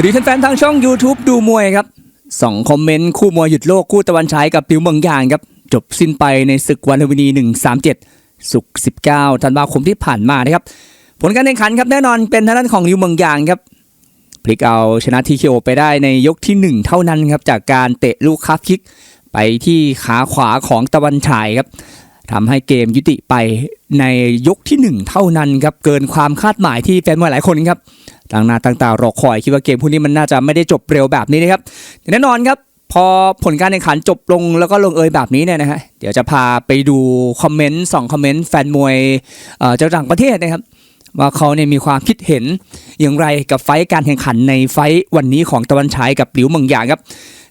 วัสดีแฟนๆทางช่อง YouTube ดูมวยครับสองคอมเมนต์คู่มวยหยุดโลกคู่ตะวันฉายกับปิวเมืองยางครับ จบสิ้นไปในศึกวันลุมพินี 137 สุก19 ธันวาคมที่ผ่านมานะครับ ผลการแข่งขันครับแน่นอนเป็นทางด้านของลิวเมืองยางครับพลิกเอาชนะทีเคโอไปได้ในยกที่ 1 เท่านั้นครับ จากการเตะลูกคับคิก ไปที่ขาขวาของตะวันฉายครับทำให้เกมยุติไปในยกที่ 1 เท่านั้นครับเกินความคาดหมายที่แฟนมวยหลายคนครับ ต่างหน้าต่างตารอคอยคิดว่าเกมพวกนี้มันน่าจะไม่ได้จบเร็วแบบนี้นะครับแน่นอนครับพอผลการแข่งขันจบลงแล้วก็ลงเอยแบบนี้เนี่ยนะฮะเดี๋ยวจะพาไปดูคอมเมนต์สองคอมเมนต์แฟนมวยเอ่อจาต่างประเทศนะครับ ว่าเขาเนี่ยมีความคิดเห็นอย่างไรกับไฟการแข่งขันในไฟวันนี้ของตะวันฉายกับหลิวเมืองหยางครับ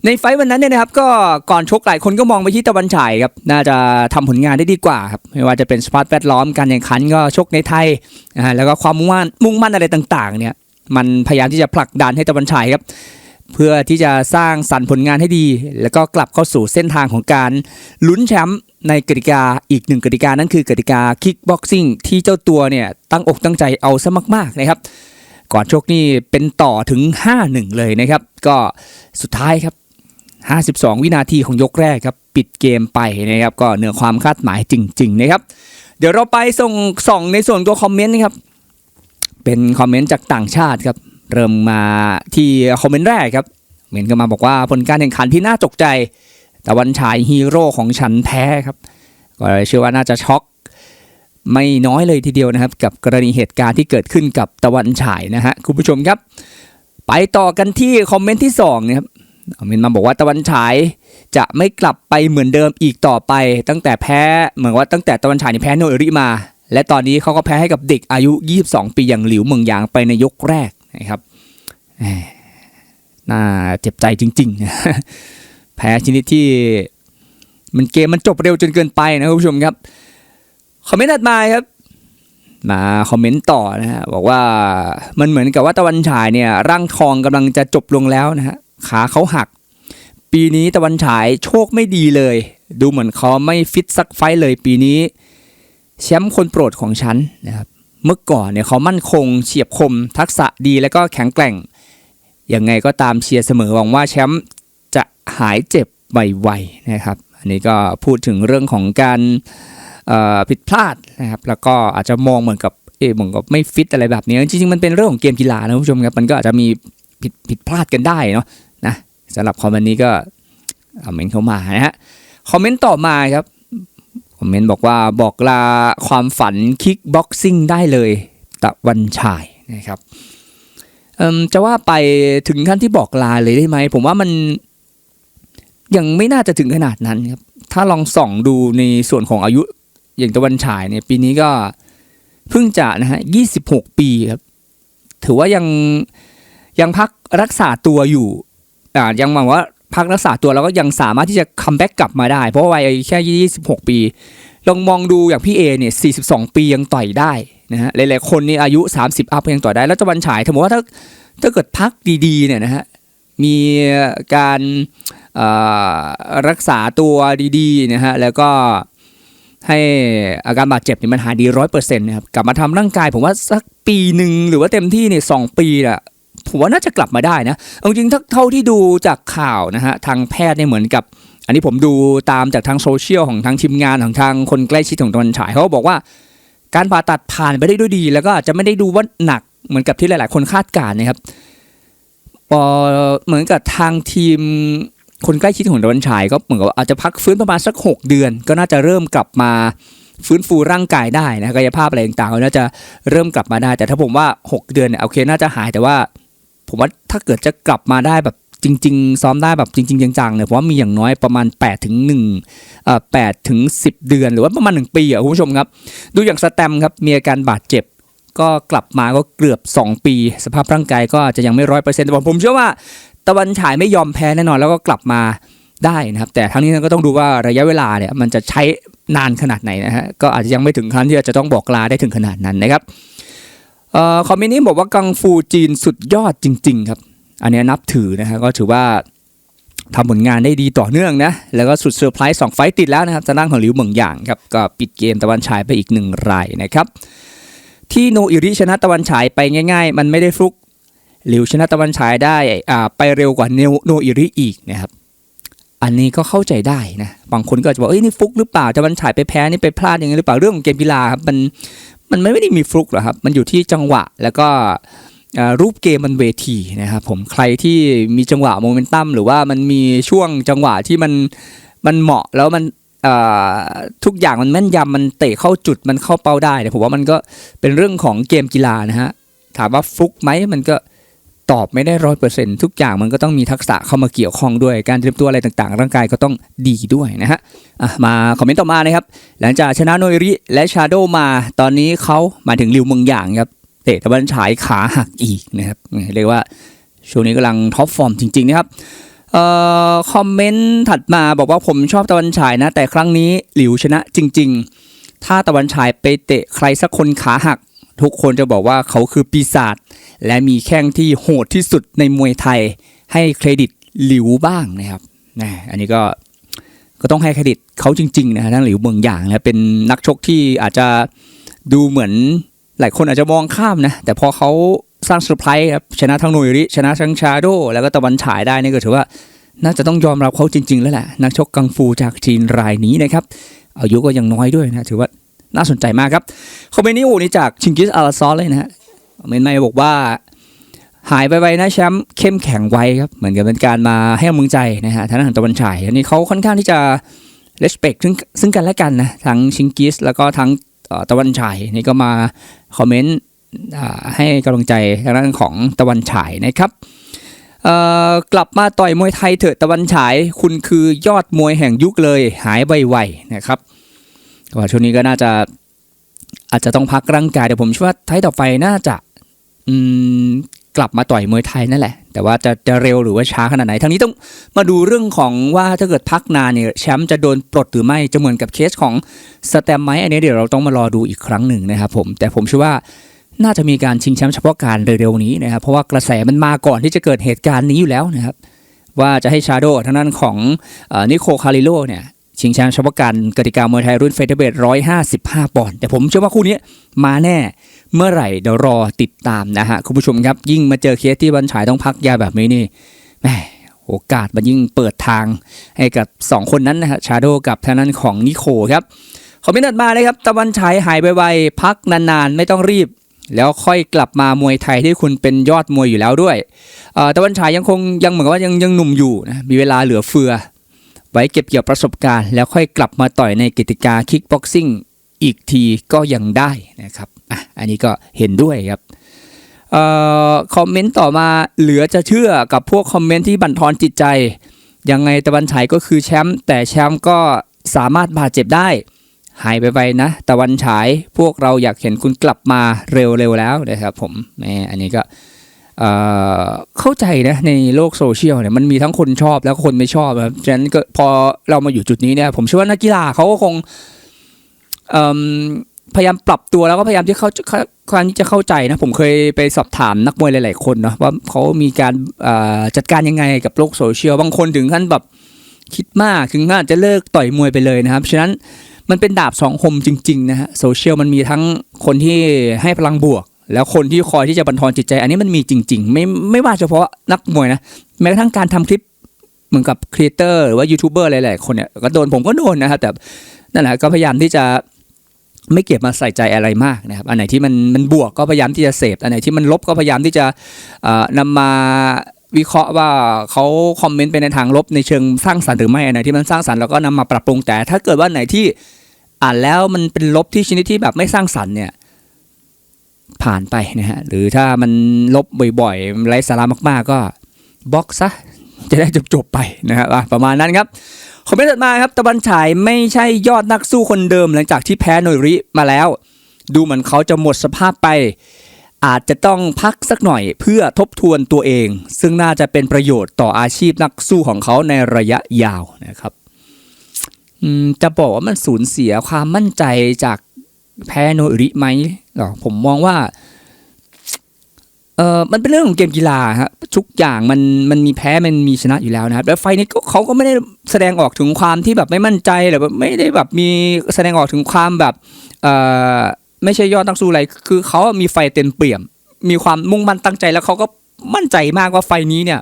ในไฟวันนั้นเนี่ยนะครับ ก็ก่อนชกหลายคนก็มองไปที่ตะวันฉายครับน่าจะทำผลงานได้ดีกว่าครับไม่ว่าจะเป็นสภาพแวดล้อมการแข่งขันก็ชกในไทยนะฮะแล้วก็ความมุ่งมั่นมุ่งมั่นอะไรต่าง ๆเนี่ย มันพยายามที่จะผลักดันให้ตะวันฉายครับเพื่อที่จะสร้างสรรค์ผลงานให้ดี แล้วก็กลับเข้าสู่เส้นทางของการลุ้นแชมป์ในกติกาอีกหนึ่งกติกานั่นคือกติกาคิกบ็อกซิ่งที่เจ้าตัวเนี่ยตั้งอกตั้งใจเอาซะมากๆนะครับก่อนชกนี่เป็นต่อถึง 5-1 เลยนะครับ ก็สุดท้ายครับ 52 วินาทีของยกแรกครับ ปิดเกมไปนะครับ ก็เหนือความคาดหมายจริง ๆ นะครับ เดี๋ยวเราไปส่งส่องในส่วนตัวคอมเมนต์นะครับ เป็นคอมเมนต์จากต่างชาติครับ เริ่มมาที่คอมเมนต์แรกครับเมนต์ก็มาบอกว่าผลการแข่งขันที่น่าตกใจตะวันฉายฮีโร่ของฉันแพ้ครับ ก็เชื่อว่าน่าจะช็อกไม่น้อยเลยทีเดียวนะครับ กับกรณีเหตุการณ์ที่เกิดขึ้นกับตะวันฉายนะฮะคุณผู้ชมครับ ไปต่อกันที่คอมเมนต์ที่สองนะครับคอมเมนต์มาบอกว่าตะวันฉายจะไม่กลับไปเหมือนเดิมอีกต่อไป ตั้งแต่แพ้เหมือนว่าตั้งแต่ตะวันฉายนี่แพ้โนเอริมา และตอนนี้เขาก็แพ้ให้กับเด็กอายุ 22 ปีอย่างหลิวเมืองยางไปในยกแรกนะครับน่าเจ็บใจจริงๆ แพ้ชนิดที่มันเกมมันจบเร็วจนเกินไปนะครับคุณผู้ชมครับ คอมเมนต์ถัดมาครับ มาคอมเมนต์ต่อนะฮะบอกว่ามันเหมือนกับว่าตะวันฉายเนี่ยร่างทองกำลังจะจบลงแล้วนะฮะขาเขาหัก ปีนี้ตะวันฉายโชคไม่ดีเลย ดูเหมือนเขาไม่ฟิตสักไฟเลยปีนี้ แชมป์คนโปรดของฉันนะครับเมื่อก่อนเนี่ยเขามั่นคงเฉียบคมทักษะดีและก็แข็งแกร่งยังไงก็ตามเชียร์เสมอหวังว่าแชมป์จะหายเจ็บไวๆนะครับ อันนี้ก็พูดถึงเรื่องของการผิดพลาดนะครับแล้วก็อาจจะมองเหมือนกับเออเหมือนกับไม่ฟิตอะไรแบบนี้จริงๆมันเป็นเรื่องของเกมกีฬานะคุณผู้ชมครับมันก็อาจจะมีผิดผิดพลาดกันได้เนาะนะสำหรับคอมเมนต์นี้ก็คอมเมนต์เข้ามานะฮะคอมเมนต์ต่อมาครับ คอมเมนต์บอกว่าบอกลาความฝันคิกบ็อกซิ่งได้เลยตะวันฉายนะครับจะว่าไปถึงขั้นที่บอกลาเลยได้ไหม ผมว่ามันยังไม่น่าจะถึงขนาดนั้นครับ ถ้าลองส่องดูในส่วนของอายุอย่างตะวันฉายเนี่ยปีนี้ก็เพิ่งจะนะฮะ26ปีครับ ถือว่ายังยังพักรักษาตัวอยู่อ่ายังหวังว่า พักรักษาตัวแล้วก็ยังสามารถที่จะคัมแบ็กกลับมาได้ เพราะว่าวัยแค่ 26 ปี ลองมองดูอย่างพี่เอเนี่ย 42 ปียังต่อยได้นะฮะหลายๆคนนี่อายุ 30 อัพยังต่อยได้ แล้วตะวันฉายถือว่าถ้าถ้าเกิดพักดีๆเนี่ยนะฮะมีการรักษาตัวดีๆนะฮะแล้วก็ให้อาการบาดเจ็บนี่มันหายดีร้อยเปอร์เซ็นต์นะครับกลับมาทำร่างกายผมว่าสักปีหนึ่งหรือว่าเต็มที่เนี่ยสองปีอะ ผมว่าน่าจะกลับมาได้นะเอาจริงๆเท่าที่ดูจากข่าวนะฮะทางแพทย์เนี่ยเหมือนกับ อันนี้ผมดูตามจากทางโซเชียลของทางทีมงานของทางคนใกล้ชิดของตะวันฉายเขาก็บอกว่า การผ่าตัดผ่านไปได้ด้วยดี แล้วก็อาจจะไม่ได้ดูว่าหนักเหมือนกับที่หลาย ๆ คนคาดการณ์นะครับพอเหมือนกับทางทีมคนใกล้ชิดของตะวันฉายก็เหมือนกับอาจจะพักฟื้นประมาณสัก 6 เดือน ก็น่าจะเริ่มกลับมาฟื้นฟูร่างกายได้นะกายภาพอะไรต่างๆก็น่าจะเริ่มกลับมาได้ แต่ถ้าผมว่า 6 เดือนเนี่ยโอเคน่าจะหายแต่ว่า ผมว่าถ้าเกิดจะกลับมาได้แบบจริง ๆ ซ้อมได้แบบจริง ๆ จังๆเนี่ยผมว่ามีอย่างน้อยประมาณ8ถึง1เอ่อ8ถึง10 เดือน หรือว่าประมาณ 1 ปีอะคุณผู้ชมครับ ดูอย่างสแตมครับมีอาการบาดเจ็บก็กลับมาก็เกือบ 2 ปี สภาพร่างกายก็อาจจะยังไม่ร้อยเปอร์เซ็นต์แต่ผมเชื่อว่าตะวันฉายไม่ยอมแพ้แน่นอนแล้วก็กลับมาได้นะครับ แต่ทั้งนี้ก็ต้องดูว่าระยะเวลาเนี่ยมันจะใช้นานขนาดไหนนะฮะก็อาจจะยังไม่ถึงขั้นที่จะต้องบอกลาได้ถึงขนาดนั้นนะครับ คอมเมนต์นี้บอกว่ากังฟูจีนสุดยอดจริง ๆ ครับ อันนี้นับถือนะฮะก็ถือว่าทำผลงานได้ดีต่อเนื่องนะ แล้วก็สุดเซอร์ไพรส์สองไฟต์ติดแล้วนะครับจะนั่งของหลิวเหมิงหยางครับ ก็ปิดเกมตะวันฉายไปอีกหนึ่งรายนะครับ ที่โนอิริชนะตะวันฉายไปง่าย ๆ มันไม่ได้ฟลุกหลิวชนะตะวันฉายได้อ่าไปเร็วกว่าโนอิริอีกนะครับอันนี้ก็เข้าใจได้นะ บางคนก็จจะบอกเอ้ยนี่ฟลุกหรือเปล่าตะวันฉายไปแพ้นี่ไปพลาดยังไงหรือเปล่าเรื่องของเกมกีฬาครับมัน มันไม่ได้มีฟลุกหรอครับ มันอยู่ที่จังหวะแล้วก็รูปเกมมันเวทีนะครับผมใครที่มีจังหวะโมเมนตัมหรือว่ามันมีช่วงจังหวะที่มันมันเหมาะแล้วมันทุกอย่างมันแม่นยำมันเตะเข้าจุดมันเข้าเป้าได้เนี่ยผมว่ามันก็เป็นเรื่องของเกมกีฬานะฮะถามว่าฟลุกไหมมันก็ ตอบไม่ได้ร้อยเปอร์เซ็นทุกอย่างมันก็ต้องมีทักษะเข้ามาเกี่ยวข้องด้วยการเตรียมตัวอะไรต่างๆ ร่างกายก็ต้องดีด้วยนะฮะมาคอมเมนต์ต่อมานะครับ หลังจากชนะโนยริและชาโดมาตอนนี้เขามาถึงริวเมืองหยางครับเตะตะวันฉายขาหักอีกนะครับเรียกว่าช่วงนี้กำลังท็อปฟอร์มจริง ๆ นะครับเอ่อคอมเมนต์ถัดมาบอกว่าผมชอบตะวันฉายนะ แต่ครั้งนี้หลิวชนะจริง ๆ ถ้าตะวันฉายไปเตะใครสักคนขาหัก ทุกคนจะบอกว่าเขาคือปีศาจและมีแข้งที่โหดที่สุดในมวยไทย ให้เครดิตหลิวบ้างนะครับนะอันนี้ก็ก็ต้องให้เครดิตเขาจริงๆนะฮะทั้งหลิวเมืองหยางนะเป็นนักชกที่อาจจะดูเหมือนหลายคนอาจจะมองข้ามนะแต่พอเขาสร้างเซอร์ไพรส์ครับชนะทั้งโนยริชนะทั้งชาโดแล้วก็ตะวันฉายได้นี่ก็ถือว่าน่าจะต้องยอมรับเขาจริง ๆ แล้วแหละนักชกกังฟูจากจีนรายนี้นะครับอายุก็ยังน้อยด้วยนะถือว่า น่าสนใจมากครับคอมเมนต์นี้โอ้นี่จากชิงกิสอาราซอสเลยนะฮะคอมเมนต์ในบอกว่าหายไปไวนะแชมป์เข้มแข็งไวครับ เหมือนกับเป็นการมาให้กำลังใจนะฮะทางด้านของตะวันฉายอันนี้เขาค่อนข้างที่จะ respect ซึ่งซึ่งกันและกันนะทั้งชิงกิสแล้วก็ทั้งตะวันฉายนี่ก็มาคอมเมนต์ให้กำลังใจทางด้านของตะวันฉายนะครับกลับมาต่อยมวยไทยเถอะตะวันฉาย คุณคือยอดมวยแห่งยุคเลยหายไวๆนะครับ ก็ช่วงนี้ก็น่าจะอาจจะต้องพักร่างกายเดี๋ยวผมเชื่อว่าไทยต่อไปน่าจะอืมกลับมาต่อยมวยไทยนั่นแหละ แต่ว่าจะจะเร็วหรือว่าช้าขนาดไหนทางนี้ต้องมาดูเรื่องของว่าถ้าเกิดพักนานเนี่ยแชมป์จะโดนปลดหรือไม่จะเหมือนกับเคสของสแตมไหมอันนี้เดี๋ยวเราต้องมารอดูอีกครั้งหนึ่งนะครับผมแต่ผมเชื่อว่าน่าจะมีการชิงแชมป์เฉพาะการเร็วๆนี้นะครับเพราะว่ากระแสมันมาก่อนที่จะเกิดเหตุการณ์นี้อยู่แล้วนะครับว่าจะให้ชาโดทางด้านของนิโคคาริโลเนี่ย ชิงแชมป์เฉพาะการกติกามวยไทยรุ่นเฟเธอร์เบท155 ปอนด์แต่ผมเชื่อว่าคู่นี้มาแน่เมื่อไหร่เดี๋ยวรอติดตามนะฮะ คุณผู้ชมครับ ยิ่งมาเจอเคสที่วันฉายต้องพักยาแบบนี้นี่แหมโอกาสมันยิ่งเปิดทางให้กับ 2 คนนั้นนะฮะชาโดกับทางนั้นของนิโคครับคอมเมนต์ถัดมาเลยครับ ตะวันฉายหายไปไวๆพักนานๆ ไม่ต้องรีบแล้วค่อยกลับมามวยไทยที่คุณเป็นยอดมวยอยู่แล้วด้วยตะวันฉายยังคงยังเหมือนกับว่ายังยังหนุ่มอยู่นะมีเวลาเหลือเฟือ ไว้เก็บเกี่ยวประสบการณ์ แล้วค่อยกลับมาต่อยในกิจการคิกบ็อกซิ่งอีกทีก็ยังได้นะครับอะอันนี้ก็เห็นด้วยครับเอ่อคอมเมนต์ต่อมาเหลือจะเชื่อกับพวกคอมเมนต์ที่บั่นทอนจิตใจ ยังไงตะวันฉายก็คือแชมป์แต่แชมป์ก็สามารถบาดเจ็บได้ หายไปไปนะ ตะวันฉายพวกเราอยากเห็นคุณกลับมาเร็วๆแล้วนะครับผมแหมอันนี้ก็ เข้าใจนะในโลกโซเชียลเนี่ยมันมีทั้งคนชอบแล้วก็คนไม่ชอบครับฉะนั้นก็พอเรามาอยู่จุดนี้เนี่ย ผมเชื่อว่านักกีฬาเขาก็คงพยายามปรับตัวแล้วก็พยายามที่เขาครั้งที่จะเข้าใจนะ ผมเคยไปสอบถามนักมวยหลาย ๆ คนเนาะว่าเขามีการจัดการยังไงกับโลกโซเชียลบางคนถึงขั้นแบบคิดมากถึงขั้นจะเลิกต่อยมวยไปเลยนะครับฉะนั้นมันเป็นดาบสองคมจริง ๆ นะฮะโซเชียลมันมีทั้งคนที่ให้พลังบวก แล้วคนที่คอยที่จะบันทอนจิตใจ อันนี้มันมีจริง ๆ ไม่ไม่ว่าเฉพาะนักมวยนะแม้กระทั่งการทำคลิปเหมือนกับครีเอเตอร์หรือว่ายูทูบเบอร์หลายๆคนเนี่ยก็โดนผมก็โดนนะครับแต่นั่นแหละก็พยายามที่จะไม่เก็บมาใส่ใจอะไรมากนะครับ อันไหนที่มันมันบวกก็พยายามที่จะเสพ อันไหนที่มันลบก็พยายามที่จะเอ่อนำมาวิเคราะห์ว่าเขาคอมเมนต์ไปในทางลบในเชิงสร้างสรรค์หรือไม่ อันไหนที่มันสร้างสรรค์เราก็นำมาปรับปรุงแต่ ถ้าเกิดว่าไหนที่อ่านแล้วมันเป็นลบที่ชนิดที่แบบไม่สร้างสรรค์เนี่ย ผ่านไปนะฮะ หรือถ้ามันลบบ่อยๆไร้สาระมากๆ ก็บล็อกซะจะได้จบๆไปนะครับประมาณนั้นครับคอมเมนต์ถัดมาครับตะวันฉายไม่ใช่ยอดนักสู้คนเดิมหลังจากที่แพ้โนริมาแล้ว ดูเหมือนเขาจะหมดสภาพไป อาจจะต้องพักสักหน่อยเพื่อทบทวนตัวเอง ซึ่งน่าจะเป็นประโยชน์ต่ออาชีพนักสู้ของเขาในระยะยาวนะครับจะบอกว่ามันสูญเสียความมั่นใจจาก แพ้โนริไหมหรอผมมองว่าเออมันเป็นเรื่องของเกมกีฬาครับทุกอย่างมันมันมีแพ้มันมีชนะอยู่แล้วนะครับแล้วไฟนี้ก็เขาก็ไม่ได้แสดงออกถึงความที่แบบไม่มั่นใจหรือไม่ได้แบบมีแสดงออกถึงความแบบเออไม่ใช่ยอดนักสู้อะไรคือเขามีไฟเต็มเปี่ยม มีความมุ่งมั่นตั้งใจแล้วเขาก็มั่นใจมากว่าไฟนี้เนี่ย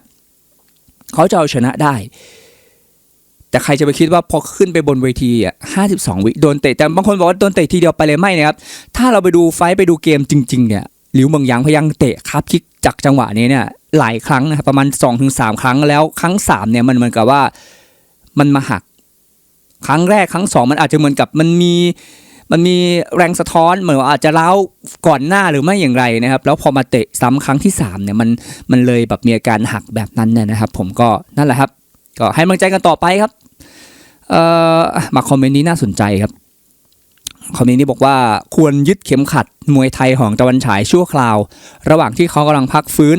เขาจะเอาชนะได้ แต่ใครจะไปคิดว่าพอขึ้นไปบนเวทีอะห้าสิบสองวิโดนเตะแต่บางคนบอกว่าโดนเตะทีเดียวไปเลยไม่นะครับ ถ้าเราไปดูไฟไปดูเกมจริง ๆ เนี่ยหลิวเมืองยางพยายามเตะครับคิกจากจังหวะนี้เนี่ยหลายครั้งนะครับประมาณ2อถึงสครั้งแล้วครั้งสามเนี่ยมันเหมือนกับว่ามันมาหัก ครั้งแรกครั้งสองมันอาจจะเหมือนกับมันมีมันมีแรงสะท้อนเหมือนว่าอาจจะเล้าก่อนหน้าหรือไม่อย่างไรนะครับ แล้วพอมาเตะซ้ำครั้งที่สามเนี่ยมันมันเลยแบบมีอาการหักแบบนั้นเนี่ยนะครับ ผมก็นั่นแหละครับ ก็ให้กำลังใจกันต่อไปครับเอ่อมาคอมเมนต์นี้น่าสนใจครับคอมเมนต์นี้บอกว่าควรยึดเข็มขัดมวยไทยของตะวันฉายชั่วคราว ระหว่างที่เขากำลังพักฟื้น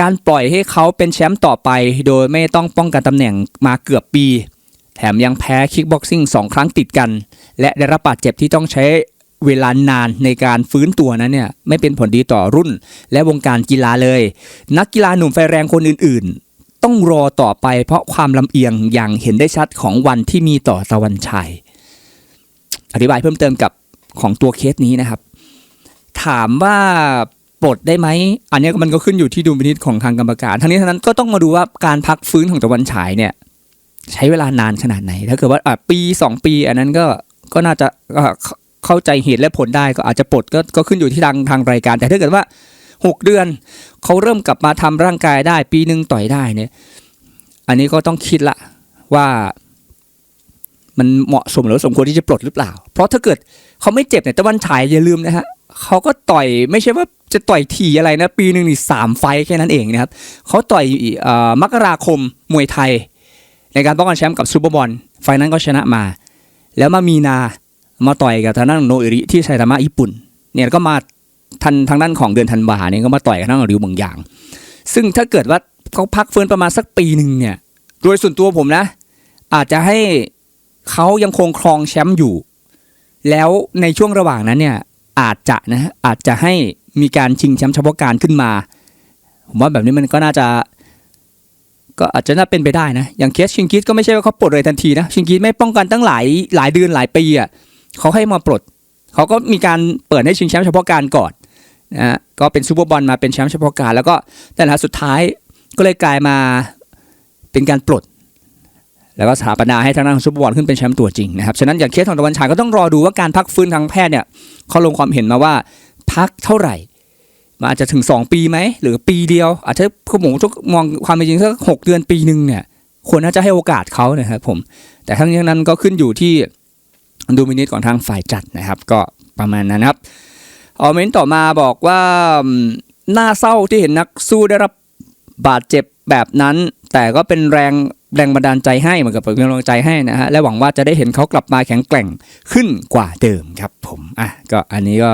การปล่อยให้เขาเป็นแชมป์ต่อไป โดยไม่ต้องป้องกันตำแหน่งมาเกือบปี แถมยังแพ้คิกบ็อกซิ่งสองครั้งติดกัน และได้รับบาดเจ็บที่ต้องใช้เวลานานในการฟื้นตัวนั้นเนี่ยไม่เป็นผลดีต่อรุ่น และวงการกีฬาเลย นักกีฬาหนุ่มไฟแรงคนอื่น ต้องรอต่อไปเพราะความลำเอียงอย่างเห็นได้ชัดของวันที่มีต่อตะวันชัย อธิบายเพิ่มเติมกับของตัวเคสนี้นะครับ ถามว่าปลดได้ไหม อันนี้มันก็ขึ้นอยู่ที่ดุลพินิจของทางกรรมการ ทั้งนี้ทั้งนั้นก็ต้องมาดูว่าการพักฟื้นของตะวันฉายเนี่ย ใช้เวลานานขนาดไหน ถ้าเกิดว่าอะปี 2 ปี อันนั้นก็ก็น่าจะเข้าเข้าใจเหตุและผลได้ก็อาจจะปลดก็ก็ขึ้นอยู่ที่ทางทางรายการ แต่ถ้าเกิดว่า 6 เดือน เขาเริ่มกลับมาทำร่างกายได้ ปีหนึ่งต่อยได้เนี่ย อันนี้ก็ต้องคิดละว่า มันเหมาะสมหรือสมควรที่จะปลดหรือเปล่า เพราะถ้าเกิดเขาไม่เจ็บเนี่ยตะวันฉายอย่าลืมนะฮะเขาก็ต่อยไม่ใช่ว่าจะต่อยถี่อะไรนะ ปีหนึ่งนี่สามไฟแค่นั้นเองนะครับเขาต่อยอมกราคมมวยไทย ในการป้องกันแชมป์กับซูเปอร์บอลไฟนั้นก็ชนะมา แล้วมามีนามาต่อยกับทางด้านโนเอริที่ไซตามะญี่ปุ่น เนี่ยก็มา ทันทางด้านของเดือนธันวาเนี่ยก็มาต่อยกับทางด้านริวบางอย่าง ซึ่งถ้าเกิดว่าเขาพักฟื้นประมาณสักปีหนึ่งเนี่ย โดยส่วนตัวผมนะ อาจจะให้เขายังคงครองแชมป์อยู่ แล้วในช่วงระหว่างนั้นเนี่ยอาจจะนะฮะอาจจะให้มีการชิงแชมป์เฉพาะการขึ้นมา ผมว่าแบบนี้มันก็น่าจะ ก็อาจจะน่าเป็นไปได้นะ อย่างเคสชิงกิสก็ไม่ใช่ว่าเขาปลดเลยทันทีนะ ชิงกิสไม่ป้องกันตั้งหลายหลายเดือนหลายปีอะเขาให้มาปลด เขาก็มีการเปิดให้ชิงแชมป์เฉพาะการก่อน นะฮะก็เป็นซูเปอร์บอลมาเป็นแชมป์เฉพาะการแล้วก็แต่ละสุดท้ายก็เลยกลายมาเป็นการปลด แล้วก็สถาปนาให้ทางด้านของซูเปอร์บอลขึ้นเป็นแชมป์ตัวจริงนะครับฉะนั้นอย่างเคสของตะวันฉายก็ต้องรอดูว่าการพักฟื้นทางแพทย์เนี่ยเขาลงความเห็นมาว่าพักเท่าไหร่มันอาจจะถึง 2 ปีไหมหรือปีเดียว อาจจะผมทุกมองความเป็นจริงสักหกเดือนปีหนึ่งเนี่ยควรน่าจะให้โอกาสเขานะครับผม แต่ทั้งนี้ทั้งนั้นก็ขึ้นอยู่ที่ดูมินิตของทางฝ่ายจัดนะครับ ก็ประมาณนั้นครับ อเมนต์ต่อมาบอกว่าน่าเศร้าที่เห็นนักสู้ได้รับบาดเจ็บแบบนั้น แต่ก็เป็นแรงแรงบันดาลใจให้เหมือนกับเป็นกำลังใจให้นะฮะและหวังว่าจะได้เห็นเขากลับมาแข็งแกร่งขึ้นกว่าเดิมครับ ผมอะก็อันนี้ก็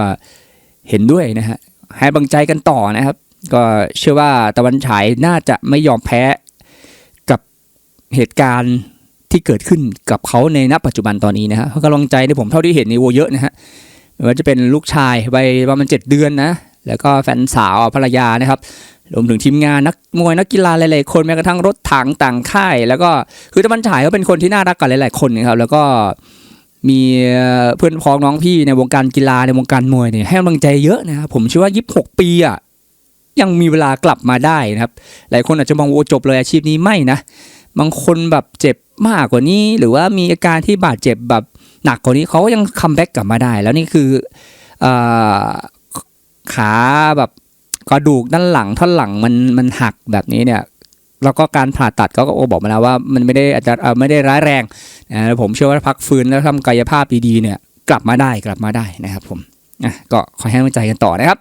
เห็นด้วยนะฮะให้บังใจกันต่อนะครับ ก็เชื่อว่าตะวันฉายน่าจะไม่ยอมแพ้กับเหตุการณ์ที่เกิดขึ้นกับเขาในณปัจจุบันตอนนี้นะฮะเพราะกำลังใจในผมเท่าที่เห็นในโวเยอะนะฮะ ว่าจะเป็นลูกชายวัยประมาณเจ็ดเดือนนะแล้วก็แฟนสาวภรรยานะครับรวมถึงทีมงานนักมวยนักกีฬาหลายๆคนแม้กระทั่งรถถังต่างค่าย แล้วก็คือตะวันฉายก็เป็นคนที่น่ารักกับหลาย ๆ คนนะครับแล้วก็มีเพื่อนพ้องน้องพี่ในวงการกีฬาในวงการมวยเนี่ยให้กำลังใจเยอะนะครับผมเชื่อว่า26ปีอะยังมีเวลากลับมาได้นะครับ หลายคนอาจจะมองว่าโอจบเลยอาชีพนี้ไม่นะ บางคนแบบเจ็บมากกว่านี้ หรือว่ามีอาการที่บาดเจ็บแบบ หนักกว่านี้เขาก็ยังคัมแบ็กกลับมาได้ แล้วนี่คืออขาแบบกระดูกด้านหลังท่อนหลังมันมันหักแบบนี้เนี่ยแล้วก็การผ่าตัดเขาก็บอกมาแล้วว่ามันไม่ได้อาจจะไม่ได้ร้ายแรงนะผมเชื่อว่าพักฟื้นแล้วทำกายภาพดีๆเนี่ยกลับมาได้กลับมาได้นะครับผมอะก็ขอให้กำลังใจกันต่อนะครับ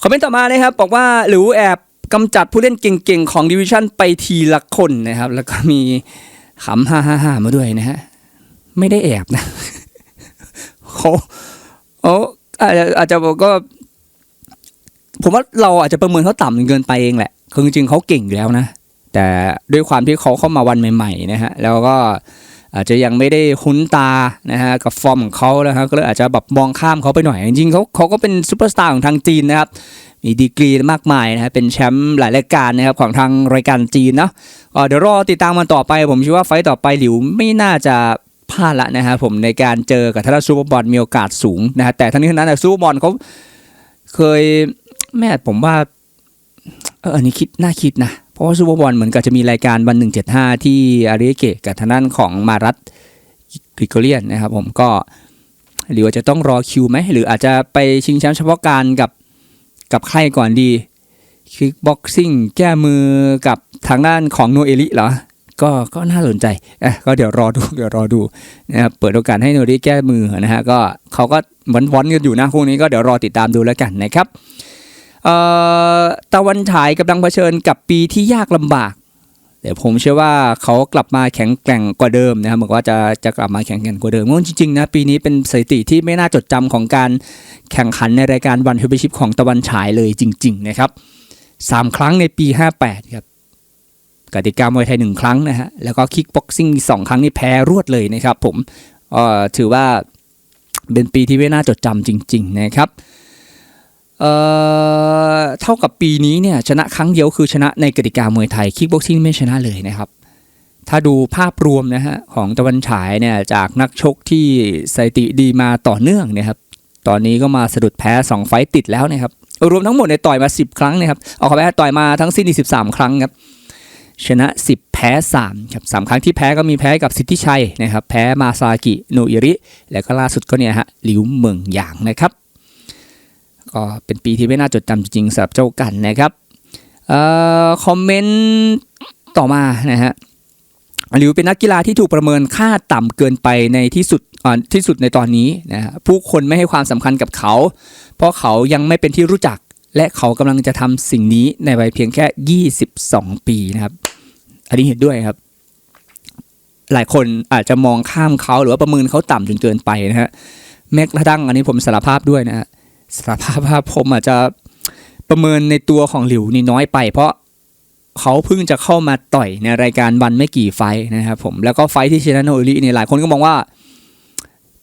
คอมเมนต์ต่อมานะครับบอกว่าหลิวแอบกำจัดผู้เล่นเก่งๆ ของดิวิชั่นไปทีละคนนะครับ แล้วก็มีขำฮ่าฮ่าฮ่ามาด้วยนะฮะ ไม่ได้แอบนะเขาเขาอาจจะอาจจะบอกก็ ผมว่าเราอาจจะประเมินเขาต่ำเกินไปเองแหละ คือจริงเขาเก่งอยู่แล้วนะ แต่ด้วยความที่เขาเข้ามาวันใหม่ ๆ นะฮะ แล้วก็อาจจะยังไม่ได้คุ้นตานะฮะกับฟอร์มของเขานะฮะก็เลยอาจจะแบบมองข้ามเขาไปหน่อย จริงๆเขาเขาก็เป็นซูเปอร์สตาร์ของทางจีนนะครับ มีดีกรีมากมายนะฮะเป็นแชมป์หลายรายการนะครับของทางรายการจีนเนาะเดี๋ยวรอติดตามมันต่อไป ผมเชื่อว่าไฟต์ต่อไปหลิวไม่น่าจะ พลาดละนะฮะผมในการเจอกับทางด้าซูเปอร์บอลมีโอกาสสูงนะฮะแต่ทั้งนี้ทั้งนั้นซูเปอร์บอลเขาเคยแม่ผมว่าเอออันนี้คิดน่าคิดนะ เพราะว่าซูเปอร์บอลเหมือนกับจะมีรายการวัน175ที่อาริเกะกับทางด้านของมารัตกริโกเลียนนะครับผมก็หรือว่าจะต้องรอคิวไหมหรืออาจจะไปชิงแชมป์เฉพาะการกับกับใครก่อนดีคิกบ็อกซิ่งแก้มือกับทางด้านของโนเอลิเหรอ ก็ก็น่าสนใจอะก็เดี๋ยวรอดูเดี๋ยวรอดูนะครับเปิดโอกาสให้โนเอลิแก้มือนะฮะก็เขาก็วันวันๆกันอยู่นะคู่นี้ก็เดี๋ยวรอติดตามดูแล้วกันนะครับเอ่อตะวันฉายกำลังเผชิญกับปีที่ยากลำบากเดี๋ยวผมเชื่อว่าเขากลับมาแข็งแกร่งกว่าเดิมนะครับบอกว่าจะจะกลับมาแข็งแกร่งกว่าเดิมเพราะจริงๆนะปีนี้เป็นสถิติที่ไม่น่าจดจำของการแข่งขันในรายการวันแชมเปชิพของตะวันฉายเลยจริง ๆ นะครับสามครั้งในปี 58 ครับ กติกามวยไทยหนึ่งครั้งนะฮะแล้วก็คิกบ็อกซิ่งสองครั้งนี่แพ้รวดเลยนะครับผมถือว่าเป็นปีที่ไม่น่าจดจำจริง ๆ นะครับเอ่อเท่ากับปีนี้เนี่ยชนะครั้งเดียวคือชนะในกติกามวยไทยคิกบ็อกซิ่งไม่ชนะเลยนะครับ ถ้าดูภาพรวมนะฮะของตะวันฉายเนี่ยจากนักชกที่สถิติดีมาต่อเนื่องนะครับ ตอนนี้ก็มาสะดุดแพ้ 2 ไฟต์ติดแล้วนะครับ รวมทั้งหมดในยต่อยมา 10 ครั้งนะครับ เอาขอแพ้ต่อยมาทั้งสิ้น 13 ครั้งครับ ชนะ 10 แพ้ 3 ครับสามครั้งที่แพ้ก็มีแพ้กับสิทธิชัยนะครับ แพ้มาซากิโนอิริ แล้วก็ล่าสุดก็เนี่ยฮะหลิวเหมิงหยางนะครับ ก็เป็นปีที่ไม่น่าจดจำจริงๆสำหรับเจ้ากันนะครับเอ่อคอมเมนต์ต่อมานะฮะหลิวเป็นนักกีฬาที่ถูกประเมินค่าต่ำเกินไปในที่สุดอ่าที่สุดในตอนนี้นะฮะผู้คนไม่ให้ความสำคัญกับเขา เพราะเขายังไม่เป็นที่รู้จักและเขากำลังจะทำสิ่งนี้ในวัยเพียงแค่ 22 ปีนะครับ อันนี้เห็นด้วยครับ หลายคนอาจจะมองข้ามเขาหรือว่าประเมินเขาต่ำจนเกินไปนะฮะแม้กระทั่งอันนี้ผมสารภาพด้วยนะฮะสารภาพว่าผมอาจจะประเมินในตัวของหลิวนี่น้อยไป เพราะเขาเพิ่งจะเข้ามาต่อยในรายการวันไม่กี่ไฟนะครับผมแล้วก็ไฟท์ที่ชนะโนริเนี่ยหลายคนก็มองว่า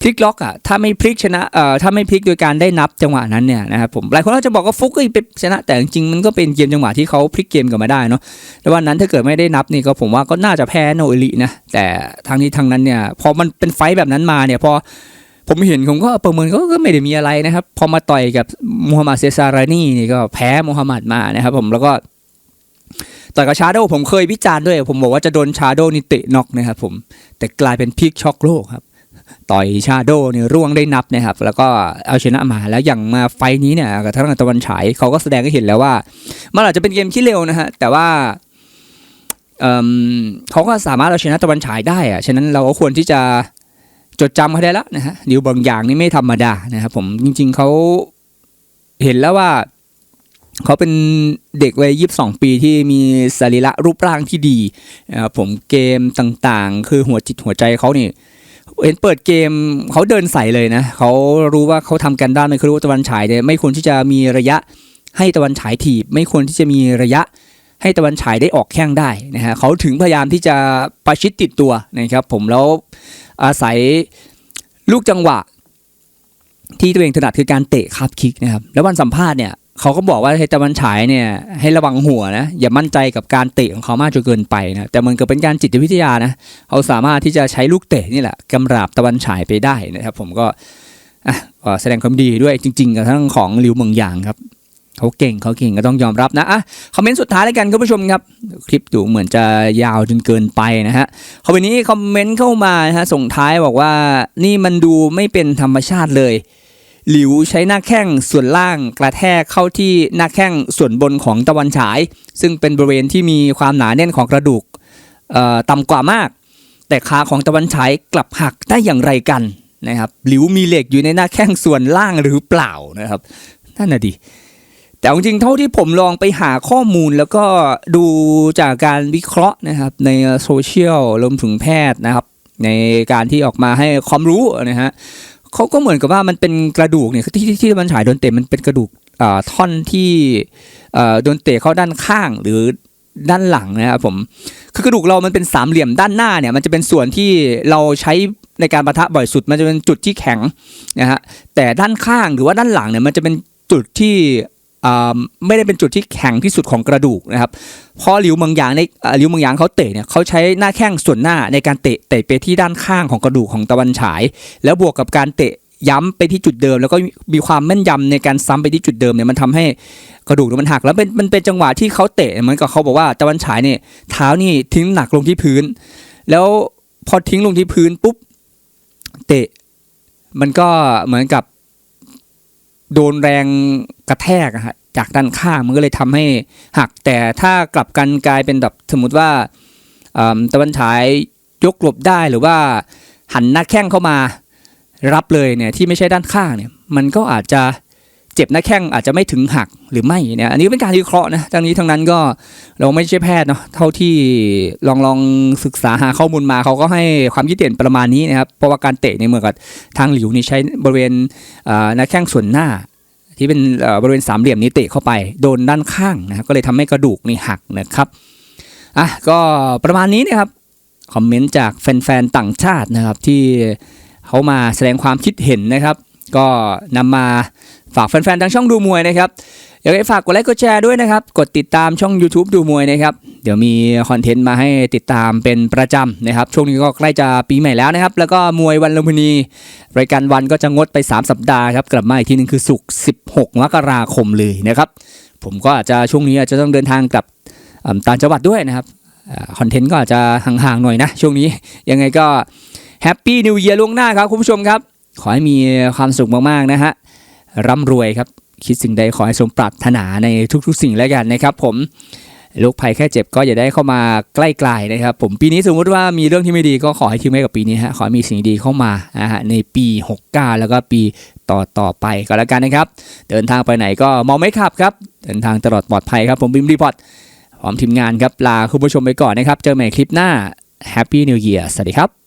พลิกล็อกอะถ้าไม่พลิกชนะเอ่อถ้าไม่พลิกโดยการได้นับจังหวะนั้นเนี่ยนะครับผมหลายคนก็จะบอกว่าฟุกก็ไปชนะแต่จริงๆมันก็เป็นเกมจังหวะที่เขาพลิกเกมกลับมาได้เนาะแต่วันนั้นถ้าเกิดไม่ได้นับนี่ก็ผมว่าก็น่าจะแพ้โนรินะแต่ทางนี้ทางนั้นเนี่ยพอมันเป็นไฟแบบนั้นมาเนี่ยพอผมเห็นผมก็ประเมินก็ก็ไม่ได้มีอะไรนะครับ พอมาต่อยกับมูฮัมหมัดเซซารานีนี่ก็แพ้มูฮัมหมัดมานะครับผมแล้วก็ต่อยกับชาโดผมเคยวิจารณ์ด้วย ผมบอกว่าจะโดนชาโดนี่เตะน็อกนะครับผมแต่กลายเป็นพลิกช็อกโลกครับ ต่อยชาโดเนี่ยร่วงได้นับนะครับ แล้วก็เอาชนะมาแล้วอย่างมาไฟนี้เนี่ยกับทางตะวันฉายเขาก็แสดงให้เห็นแล้วว่ามันอาจจะเป็นเกมที่เร็วนะฮะแต่ว่าเเขาก็สามารถเอาชนะตะวันฉายได้อะฉะนั้นเราก็ควรที่จะจดจำเขาได้แล้วนะฮะนิวบางอย่างนี่ไม่ธรรมดานะครับผมจริง ๆเขาเห็นแล้วว่าเขาเป็นเด็กวัยยีิบสองปีที่มีสรีระรูปร่างที่ดีนะครับผมเกมต่างๆ คือหัวจิตหัวใจเขาเนี่ย เห็นเปิดเกมเขาเดินใส่เลยนะเขารู้ว่าเขาทำกันด้านไม่รู้ว่าตะวันฉายเนี่ยไม่ควรที่จะมีระยะให้ตะวันฉายถีบ ไม่ควรที่จะมีระยะให้ตะวันฉายได้ออกแข้งได้นะฮะเขาถึงพยายามที่จะประชิดติดตัวนะครับผมแล้วอาศัยลูกจังหวะ ที่ตัวเองถนัดคือการเตะคับคิกนะครับแล้ววันสัมภาษณ์เนี่ย เขาก็บอกว่าให้ตะวันฉายเนี่ยให้ระวังหัวนะอย่ามั่นใจกับการเตะของเขามากจนเกินไปนะแต่มันก็เป็นการจิตวิทยานะเขาสามารถที่จะใช้ลูกเตะนี่แหละกำราบตะวันฉายไปได้นะครับ ผมก็แสดงความดีด้วยจริง ๆ กับทั้งของลิวเมืองยางครับเขาเก่งเขาเก่งก็ต้องยอมรับนะอะคอมเมนต์สุดท้ายแล้วกันคุณผู้ชมครับ คลิปดูเหมือนจะยาวจนเกินไปนะฮะคอมเมนต์นี้คอมเมนต์เข้ามานะฮะส่งท้ายบอกว่านี่มันดูไม่เป็นธรรมชาติเลย หลิวใช้หน้าแข้งส่วนล่างกระแทกเข้าที่หน้าแข้งส่วนบนของตะวันฉาย ซึ่งเป็นบริเวณที่มีความหนาแน่นของกระดูกต่ำกว่ามาก แต่ขาของตะวันฉายกลับหักได้อย่างไรกันนะครับหลิวมีเหล็กอยู่ในหน้าแข้งส่วนล่างหรือเปล่านะครับนั่นน่ะดิแต่เอาจริงๆเท่าที่ผมลองไปหาข้อมูลแล้วก็ดูจากการวิเคราะห์นะครับในโซเชียลรวมถึงแพทย์นะครับ ในการที่ออกมาให้ความรู้นะฮะ เขาก็เหมือนกับว่ามันเป็นกระดูกเนี่ยที่ที่ที่มันฉายโดนเตะมันเป็นกระดูกอ่าท่อนที่อ่าโดนเตะเข้าด้านข้างหรือด้านหลังนะครับผมคือกระดูกเรามันเป็นสามเหลี่ยมด้านหน้าเนี่ยมันจะเป็นส่วนที่เราใช้ในการปะทะบ่อยสุด มันจะเป็นจุดที่แข็งนะฮะแต่ด้านข้างหรือว่าด้านหลังเนี่ยมันจะเป็นจุดที่ ไม่ได้เป็นจุดที่แข็งที่สุดของกระดูกนะครับเพราะหลิวเมืองหยางในหลิวเมืองหยางเขาเตะเนี่ยเขาใช้หน้าแข้งส่วนหน้าในการเตะเตะไปที่ด้านข้างของกระดูกของตะวันฉาย แล้วบวกกับการเตะย้ำไปที่จุดเดิม แล้วก็มีความแม่นยำในการซ้ำไปที่จุดเดิมเนี่ยมันทำให้กระดูกมันหักแล้วเป็นมันเป็นจังหวะที่เขาเตะเหมือนกับเขาบอกว่าตะวันฉายเนี่ยเท้านี่ทิ้งหนักลงที่พื้น แล้วพอทิ้งลงที่พื้นปุ๊บเตะ มันก็เหมือนกับ โดนแรงกระแทกฮะจากด้านข้างมันก็เลยทำให้หัก แต่ถ้ากลับกันกลายเป็นแบบสมมติว่าตะวันฉายยกหลบได้หรือว่าหันหน้าแข้งเข้ามารับเลยเนี่ยที่ไม่ใช่ด้านข้างเนี่ยมันก็อาจจะ เจ็บหน้าแข้งอาจจะไม่ถึงหักหรือไม่เนี่ยอันนี้เป็นการวิเคราะห์นะทั้งนี้ทั้งนั้นก็เราไม่ใช่แพทย์เนาะเท่าที่ลองลองศึกษาหาข้อมูลมาเขาก็ให้ความคิดเห็นประมาณนี้นะครับเพราะว่าการเตะในยเมือกับทางหลิวนี่ใช้บริเวณอ่าหน้าแข้งส่วนหน้า ที่เป็นบริเวณสามเหลี่ยมนี้เตะเข้าไปโดนด้านข้างนะครับก็เลยทำให้กระดูกนี่หักนะครับอะก็ประมาณนี้นะครับคอมเมนต์จากแฟนๆต่างชาตินะครับที่เขามาแสดงความคิดเห็นนะครับ ก็นำมา ฝากแฟนๆทางช่องดูมวยนะครับอยากให้ฝากกดไลค์กดแชร์ด้วยนะครับ กดติดตามช่อง YouTube ดูมวยนะครับ เดี๋ยวมีคอนเทนต์มาให้ติดตามเป็นประจำนะครับ ช่วงนี้ก็ใกล้จะปีใหม่แล้วนะครับ แล้วก็มวยวันลุมพินี รายการวันก็จะงดไป 3 สัปดาห์ครับ กลับมาอีกทีหนึงคือศุกร์16 มกราคมเลยนะครับ ผมก็อาจจะช่วงนี้อาจจะต้องเดินทางกลับต่างจังหวัดด้วยนะครับคอนเทนต์ก็อาจจะห่างๆหน่อยนะ ช่วงนี้ยังไงก็แฮปปี้นิว e ย r ล่วงหน้าครับคุณผู้ชมครับ ขอให้มีความสุขมากๆนะฮะ ร่ำรวยครับ คิดสิ่งใดขอให้สมปรารถนาในทุกๆ สิ่งแล้วกันนะครับ ผมโรคภัยแค่เจ็บก็อย่าได้เข้ามาใกล้ๆนะครับ ผมปีนี้สมมุติว่ามีเรื่องที่ไม่ดีก็ขอให้ทิ้งไว้กับปีนี้ฮะขอมีสิ่งดีเข้ามานะฮะในปี 69 แล้วก็ปีต่อต่อๆไปก็แล้วกันนะครับ เดินทางไปไหนก็มองไม่ขับครับ เดินทางตลอดปลอดภัยครับ ผมบิมรีพอร์ตพร้อมทีมงานครับลาคุณผู้ชมไปก่อนนะครับ เจอใหม่คลิปหน้า Happy New Year สวัสดีครับ